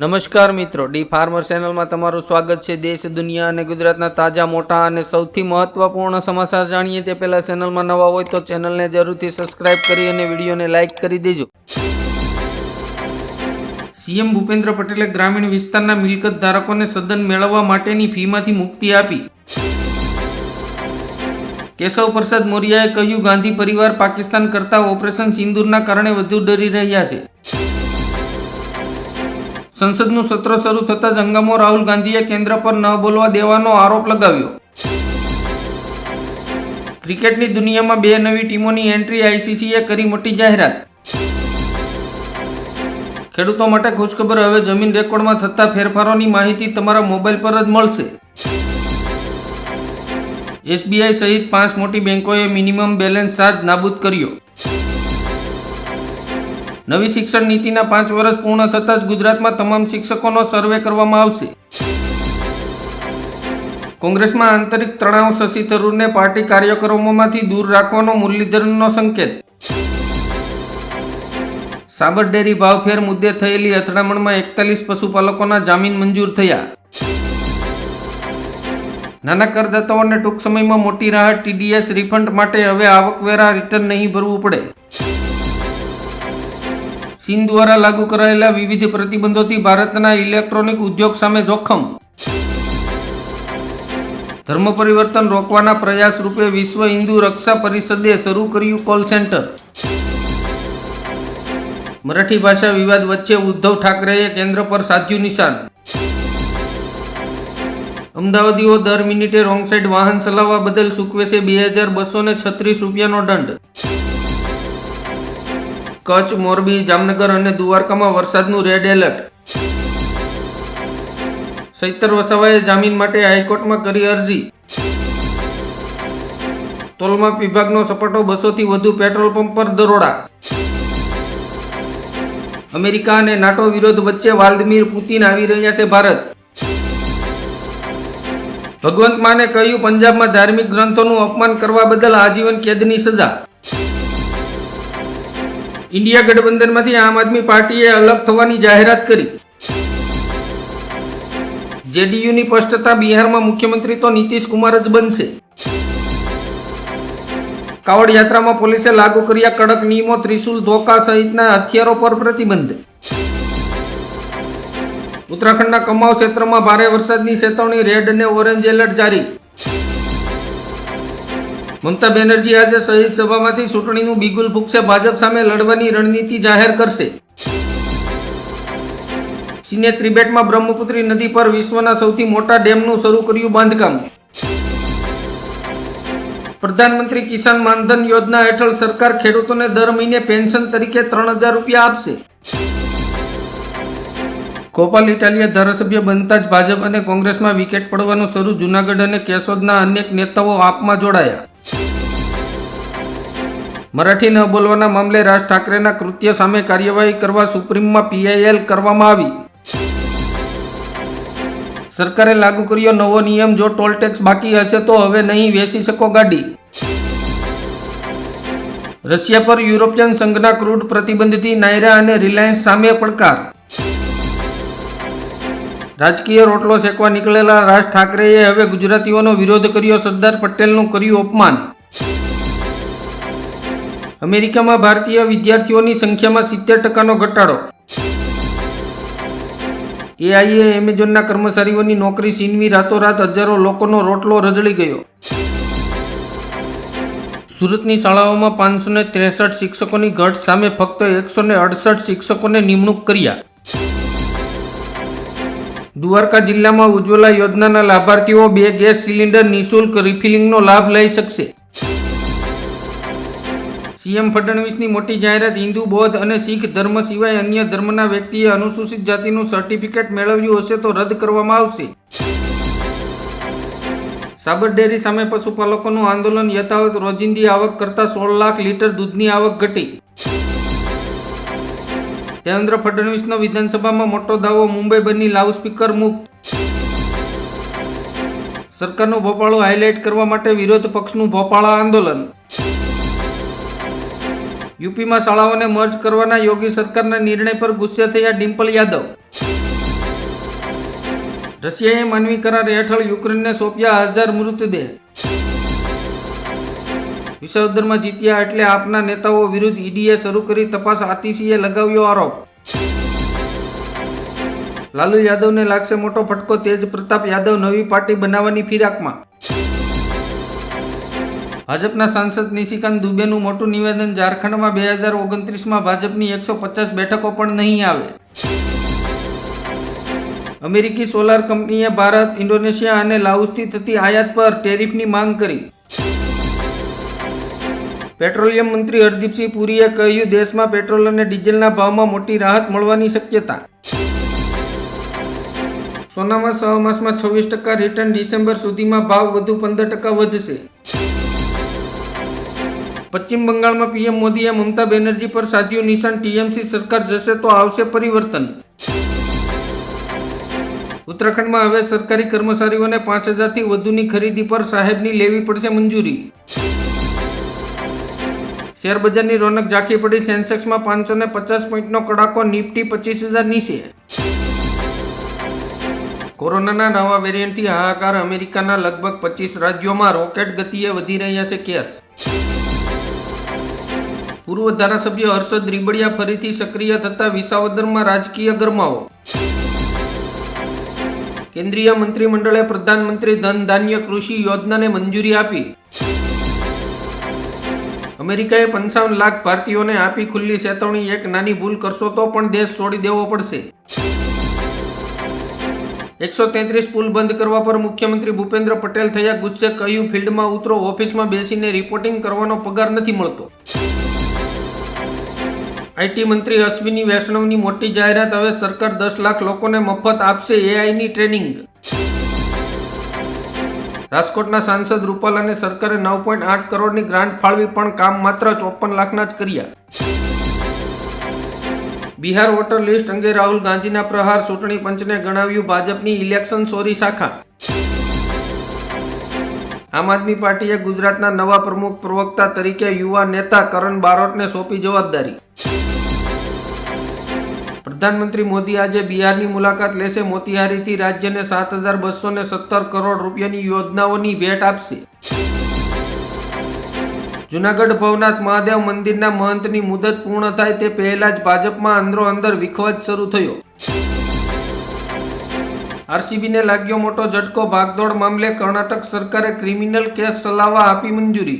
નમસ્કાર મિત્રો, D farmer ચેનલમાં તમારું સ્વાગત છે. દેશ, દુનિયા અને ગુજરાતના તાજા, મોટા અને સૌથી મહત્વપૂર્ણ સમાચાર જાણીએ તે પહેલા ચેનલમાં નવા હોય તો ચેનલને જરૂરથી સબસ્ક્રાઇબ કરી અને વિડીયોને લાઇક કરી દેજો. સીએમ ભૂપેન્દ્ર પટેલે ગ્રામીણ વિસ્તારના મિલકત ધારકોને સદન મેળવવા માટેની ફીમાંથી મુક્તિ આપી. કેશવ પ્રસાદ મૌર્યાએ કહ્યું, ગાંધી પરિવાર પાકિસ્તાન કરતા ઓપરેશન સિંદૂરના કારણે વધુ ડરી રહ્યા છે. સંસદનું સત્ર શરૂ થતાં જ હંગામો રાહુલ ગાંધીએ કેન્દ્ર પર ન બોલવા દેવાનો આરોપ લગાવ્યો. ક્રિકેટની દુનિયામાં બે નવી ટીમોની એન્ટ્રી આઈસીસીએ કરી મોટી જાહેરાત. ખેડૂતો માટે ખુશખબર હવે જમીન રેકોર્ડમાં થતા ફેરફારોની માહિતી તમારા મોબાઈલ પર જ મળશે. એસબીઆઈ સહિત પાંચ મોટી બેંકોએ મિનિમમ બેલેન્સ ચાર્જ નાબૂદ કર્યો. નવી શિક્ષણ નીતિના પાંચ વર્ષ પૂર્ણ થતાં જ ગુજરાતમાં તમામ શિક્ષકોનો સર્વે કરવામાં આવશે. કોંગ્રેસમાં આંતરિક તણાવ શશી થરૂરને પાર્ટી કાર્યક્રમોમાંથી દૂર રાખવાનો મુરલીધરનનો સંકેત. સાબર ડેરી ભાવફેર મુદ્દે થયેલી અથડામણમાં એકતાલીસ પશુપાલકોના જામીન મંજૂર થયા. નાના કરદાતાઓને ટૂંક સમયમાં મોટી રાહત ટીડીએસ રિફંડ માટે હવે આવકવેરા રિટર્ન નહીં ભરવું પડે. ચીન દ્વારા લાગુ કરાયેલા વિવિધ પ્રતિબંધોથી ભારતના ઇલેક્ટ્રોનિક ઉદ્યોગ સામે જોખમ. ધર્મ પરિવર્તન રોકવાના પ્રયાસ રૂપે વિશ્વ હિન્દુ રક્ષા પરિષદે શરૂ કર્યું કોલ સેન્ટર મરાઠી ભાષા વિવાદ વચ્ચે ઉદ્ધવ ઠાકરેએ કેન્દ્ર પર સાધ્યું નિશાન. અમદાવાદીઓ દર મિનિટે રોંગ સાઈડ વાહન ચલાવવા બદલ સુકવેશે બે હજાર બસો છત્રીસ રૂપિયાનો દંડ. કચ્છ, મોરબી, જામનગર અને દ્વારકામાં વરસાદનું રેડ એલર્ટ સૈતર વસાવાએ જામીન માટે હાઈકોર્ટમાં કરી અરજી. તોલમાપ વિભાગનો સપાટો બસોથી વધુ પેટ્રોલ પંપ પર દરોડા. અમેરિકા અને નાટો વિરોધ વચ્ચે વાલ્દમીર પુતિન આવી રહ્યા છે ભારત. ભગવંત માને કહ્યું, પંજાબમાં ધાર્મિક ગ્રંથોનું અપમાન કરવા બદલ આજીવન કેદની સજા. ઇન્ડિયા ગઠબંધનમાંથી આમ આદમી પાર્ટીએ અલગ થવાની જાહેરાત કરી. જેડીયુની સ્પષ્ટતા બિહારમાં મુખ્યમંત્રી તો નીતિશ કુમાર જ બનશે. કાવડ યાત્રામાં પોલીસે લાગુ કર્યા કડક નિયમો, ત્રિશુલ ધોકા સહિતના હથિયારો પર પ્રતિબંધ. ઉત્તરાખંડના કમાવ ક્ષેત્રમાં ભારે વરસાદની ચેતવણી, રેડ અને ઓરેન્જ એલર્ટ જારી. મમતા બેનર્જી આજે શહીદ સભામાંથી ચૂંટણીનું બિગુલ ફૂંકશે. ભાજપ સામે લડવાની રણનીતિ જાહેર કરશે. ચીને ત્રિબેટમાં બ્રહ્મપુત્રી નદી પર વિશ્વના સૌથી મોટા ડેમનું શરૂ કર્યું બાંધકામ. પ્રધાનમંત્રી કિસાન માનધન યોજના હેઠળ સરકાર ખેડૂતોને દર મહિને પેન્શન તરીકે ત્રણ હજાર રૂપિયા આપશે. ગોપાલ ઇટાલિયા ધારાસભ્ય બનતા જ ભાજપ અને કોંગ્રેસમાં વિકેટ પડવાનું શરૂ. જૂનાગઢ અને કેશોદના અનેક નેતાઓ આપમાં જોડાયા. મરાઠી ન બોલવાના મામલે રાજ ઠાકરેના કૃત્ય સામે કાર્યવાહી કરવા સુપ્રીમમાં પીઆઈએલ કરવામાં આવી. સરકારે લાગુ કર્યો નવો નિયમ, જો ટોલ ટેક્સ બાકી હશે તો હવે નહીં વેચી શકો ગાડી. રશિયા પર યુરોપિયન સંઘના ક્રૂડ પ્રતિબંધથી નાયરા અને રિલાયન્સ સામે પડકાર. રાજકીય રોટલો શેકવા નીકળેલા રાજ ઠાકરેએ હવે ગુજરાતીઓનો વિરોધ કર્યો સરદાર પટેલનું કર્યું અપમાન. અમેરિકામાં ભારતીય વિદ્યાર્થીઓની સંખ્યામાં સિત્તેર ટકાનો ઘટાડો. એઆઈએ એમેઝોનના કર્મચારીઓની નોકરી છીનવી રાતોરાત હજારો લોકોનો રોટલો રજળી ગયો. સુરતની શાળાઓમાં પાંચસો ત્રેસઠ શિક્ષકોની ઘટ સામે ફક્ત એકસો અડસઠ શિક્ષકોને નિમણૂક કર્યા. દ્વારકા જિલ્લામાં ઉજ્જવલા યોજનાના લાભાર્થીઓ બે ગેસ સિલિન્ડર નિઃશુલ્ક રિફિલિંગનો લાભ લઈ શકશે. સીએમ ફડણવીસની મોટી જાહેરાત હિન્દુ, બૌદ્ધ અને શીખ ધર્મ સિવાય અન્ય ધર્મના વ્યક્તિએ અનુસૂચિત જાતિનું સર્ટિફિકેટ મેળવ્યું હશે તો રદ કરવામાં આવશે. સાબર ડેરી સામે પશુપાલકોનું આંદોલન યથાવત રોજિંદી આવક કરતા સોળ લાખ લીટર દૂધની આવક ઘટી. દેવેન્દ્ર ફડણવીસનો વિધાનસભામાં મોટો દાવો, મુંબઈ બની લાઉડસ્પીકર મુક્ત. સરકારનો ભોપાળો હાઇલાઇટ કરવા માટે વિરોધ પક્ષનું ભોપાળા આંદોલન. યુપીમાં શાળાઓને મર્જ કરવાના યોગી સરકારના નિર્ણય પર ગુસ્સે થયા ડિમ્પલ યાદવ. રશિયાએ માનવી કરાર હેઠળ યુક્રેનને સોંપ્યા હજાર મૃતદેહ. વિશ્વદરમાં જીત્યા એટલે આપના નેતાઓ વિરુદ્ધ ઈડીએ શરૂ કરી તપાસ આતિશીએ લગાવ્યો આરોપ. લાલુ યાદવને લાગશે મોટો ફટકો તેજ પ્રતાપ યાદવ નવી પાર્ટી બનાવવાની ફિરાકમાં. ભાજપના સાંસદ નિશિકાંત દુબેનું મોટું નિવેદન ઝારખંડમાં બે હજાર ઓગણત્રીસમાં ભાજપની એકસો પચાસ બેઠકો પણ નહીં આવે. અમેરિકી સોલાર કંપનીએ ભારત, ઇન્ડોનેશિયા અને લાઉસથી થતી આયાત પર ટેરિફની માંગ કરી. પેટ્રોલિયમ મંત્રી હરદીપસિંહ પુરીએ કહ્યું, દેશમાં પેટ્રોલ અને ડીઝલના ભાવમાં મોટી રાહત મળવાની શક્યતા. સોનામાં છ માસમાં છવ્વીસ ટકા રિટર્ન ડિસેમ્બર સુધીમાં ભાવ વધુ પંદર ટકા વધશે. પશ્ચિમ બંગાળમાં પીએમ મોદીએ મમતા બેનર્જી પર સાધ્યું નિશાન, ટીએમસી સરકાર જશે તો આવશે પરિવર્તન. ઉત્તરાખંડમાં હવે સરકારી કર્મચારીઓને પાંચ હજારથી વધુની ખરીદી પર સાહેબની લેવી પડશે મંજૂરી. શેરબજારની રોનક ઝાંખી પડી સેન્સેક્સમાં પાંચસો ને પચાસ પોઈન્ટનો કડાકો, નિફ્ટી પચીસ હજાર નીચે કોરોનાના નવા વેરિયન્ટથી હાહાકાર અમેરિકાના લગભગ પચીસ રાજ્યોમાં રોકેટ ગતિએ વધી રહ્યા છે કેસ. પૂર્વ ધારાસભ્ય હર્ષદ રીબડિયા ફરીથી સક્રિય થતા વિસાવદરમાં રાજકીય ગરમાવો. કેન્દ્રીય મંત્રીમંડળે પ્રધાનમંત્રી ધન ધાન્ય કૃષિ યોજનાને મંજૂરી આપી. અમેરિકાએ પંચાવન લાખ ભારતીયોને આપી ખુલ્લી ચેતવણી, એક નાની ભૂલ કરશો તો પણ દેશ છોડી દેવો પડશે. એકસો તેત્રીસ પુલ બંધ કરવા પર મુખ્યમંત્રી ભૂપેન્દ્ર પટેલ થયા ગુસ્સે, કહ્યું, ફિલ્ડમાં ઉતરો, ઓફિસમાં બેસીને રિપોર્ટિંગ કરવાનો પગાર નથી મળતો. આઈટી મંત્રી અશ્વિની વૈષ્ણવની મોટી જાહેરાત, હવે સરકાર દસ લાખ લોકોને મફત આપશે એઆઈની ટ્રેનિંગ. રાજકોટના સાંસદ રૂપાલ અને સરકારે નવ પોઈન્ટ આઠ કરોડની ગ્રાન્ટ ફાળવી, પણ કામ માત્ર ચોપન લાખના જ કર્યા. બિહાર વોટર લિસ્ટ અંગે રાહુલ ગાંધીના પ્રહાર ચૂંટણી પંચને ગણાવ્યું ભાજપની ઇલેક્શન સોરી શાખા. આમ આદમી પાર્ટીએ ગુજરાતના નવા પ્રમુખ પ્રવક્તા તરીકે યુવા નેતા કરણ બારોટને સોંપી જવાબદારી. પ્રધાનમંત્રી મોદી આજે બિહારની મુલાકાત લેશે. મોતિહારીથી રાજ્યને સાત હજાર બસો ને સત્તર કરોડ રૂપિયાની યોજનાઓની ભેટ આપશે. જુનાગઢ ભવનાથ મહાદેવ મંદિરના મહંતની મુદત પૂર્ણ થાય તે પહેલા જ ભાજપમાં અંદરો અંદર વિખવાદ શરૂ થયો. આરસીબીને લાગ્યો મોટો ઝટકો. ભાગદોડ મામલે કર્ણાટક સરકારે ક્રિમિનલ કેસ ચલાવવા આપી મંજૂરી.